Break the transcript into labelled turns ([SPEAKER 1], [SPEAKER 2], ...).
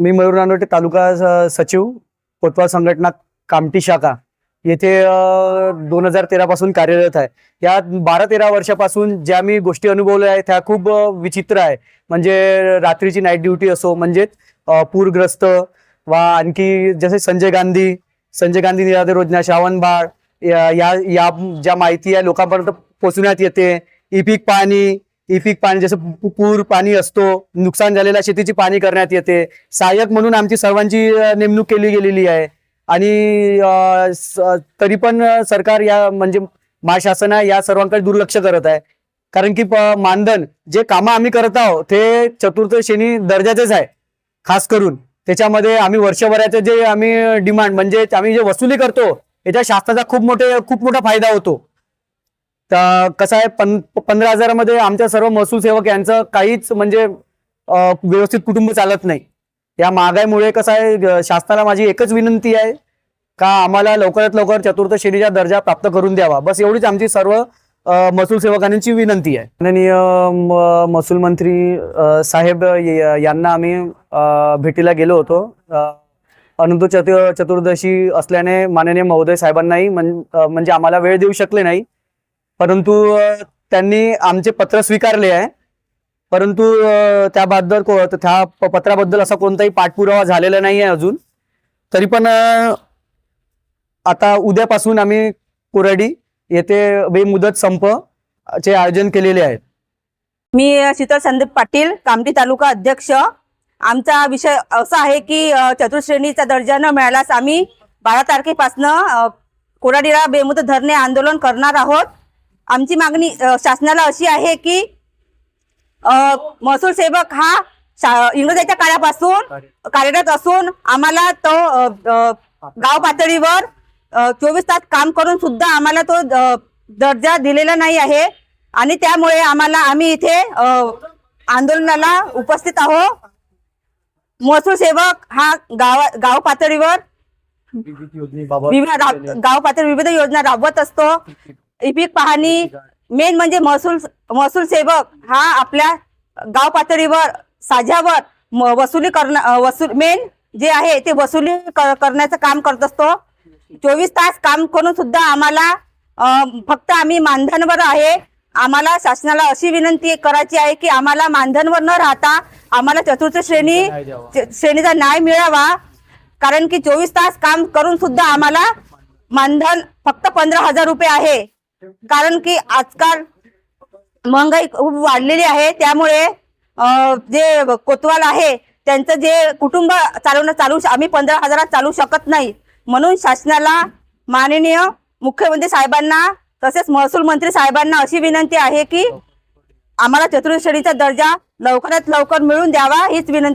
[SPEAKER 1] मी मयूर नानवटे तालुका स- सचिव कोतवाल संघटना कामटी शाखा. येथे दोन हजार तेरा पासून कार्यरत आहे. या बारा तेरा वर्षापासून ज्या मी गोष्टी अनुभवल्या आहेत त्या खूप विचित्र आहे. म्हणजे रात्रीची नाईट ड्युटी असो म्हणजेच पूरग्रस्त वा आणखी जसे संजय गांधी संजय गांधी निराधार योजना श्रावण बाळ या या- ज्या माहिती आहे लोकांपर्यंत पोचवण्यात येते ई पीक पाणी इफिक पाणी जसं पूर पाणी असतो नुकसान झालेल्या शेतीची पाणी करण्यात येते. सहाय्यक म्हणून आमची सर्वांची नेमणूक केली गेलेली आहे. आणि स- तरी पण सरकार या म्हणजे महाशासन आहे या सर्वांकडे दुर्लक्ष करत आहे. कारण की प- मानधन जे कामं आम्ही करत आहोत ते चतुर्थ श्रेणी दर्जाचेच आहे. खास करून त्याच्यामध्ये आम्ही वर्षभराचे जे आम्ही डिमांड म्हणजे आम्ही जे वसुली करतो याच्या शासनाचा खूप मोठे खूप मोठा फायदा होतो. तर कसं आहे पं पंधरा हजारामध्ये आमच्या सर्व महसूल सेवक यांचं काहीच म्हणजे व्यवस्थित कुटुंब चालत नाही. या महागाईमुळे कसं आहे शासनाला माझी एकच विनंती आहे का आम्हाला लवकरात लवकर चतुर्थ श्रेणीचा दर्जा प्राप्त करून द्यावा. बस एवढीच आमची सर्व महसूल सेवकांची विनंती आहे. माननीय महसूल मंत्री साहेब यांना आम्ही भेटीला गेलो होतो. अनंत चतु चतुर्दशी असल्याने माननीय महोदय साहेबांनाही म्हणजे आम्हाला वेळ देऊ शकले नाही. परंतु त्यांनी आमचे पत्र स्वीकारले आहे. परंतु त्याबद्दल त्या प- पत्राबद्दल असा कोणताही पाठपुरावा झालेला नाही आहे अजून. तरी पण आता उद्यापासून आम्ही कोराडी येथे बेमुदत संप चे आयोजन केलेले आहे.
[SPEAKER 2] मी शीतल संदीप पाटील कामठी तालुका अध्यक्ष. आमचा विषय असा आहे की चतुर्श्रेणीचा चतुश्रेणीचा दर्जा न मिळाल्यास आम्ही बारा तारखेपासनं कोराडीला बेमुदत धरणे आंदोलन करणार आहोत. आमची मागणी शासनाला अशी आहे की महसूल सेवक हा इंग्रजाच्या काळापासून कार्यरत. असून आम्हाला तो गाव पातळीवर चोवीस तास काम करून सुद्धा आम्हाला तो दर्जा दिलेला नाही आहे. आणि त्यामुळे आम्हाला आम्ही इथे आंदोलनाला उपस्थित आहोत. महसूल सेवक हा गाव गाव पातळीवर गाव पातळी विविध योजना राबवत असतो. इपिक पाहणी मेन म्हणजे महसूल महसूल सेवक हा आपल्या गाव पातळीवर साझ्यावर वसुली करण वसूल मेन जे आहे ते वसुली कर- करण्याचं काम करत असतो. चोवीस तास काम करून सुद्धा आम्हाला फक्त आम्ही मानधनवर आहे. आम्हाला शासनाला अशी विनंती करायची आहे की आम्हाला मानधनवर न राहता आम्हाला चतुर्थ श्रेणी श्रेणीचा न्याय मिळावा. कारण की चोवीस तास काम करून सुद्धा आम्हाला मानधन फक्त पंधरा हजार रुपये आहे. कारण की आजकाल महागाई खूप वाढलेली आहे त्यामुळे जे कोतवाल आहे त्यांचं जे कुटुंब चालवणं चालू आम्ही पंधरा हजारात चालू शकत नाही. म्हणून शासनाला माननीय मुख्यमंत्री साहेबांना तसेच महसूल मंत्री साहेबांना अशी विनंती आहे की आम्हाला चतुर्श्रेणीचा दर्जा लवकरात लवकर मिळून द्यावा हीच विनंती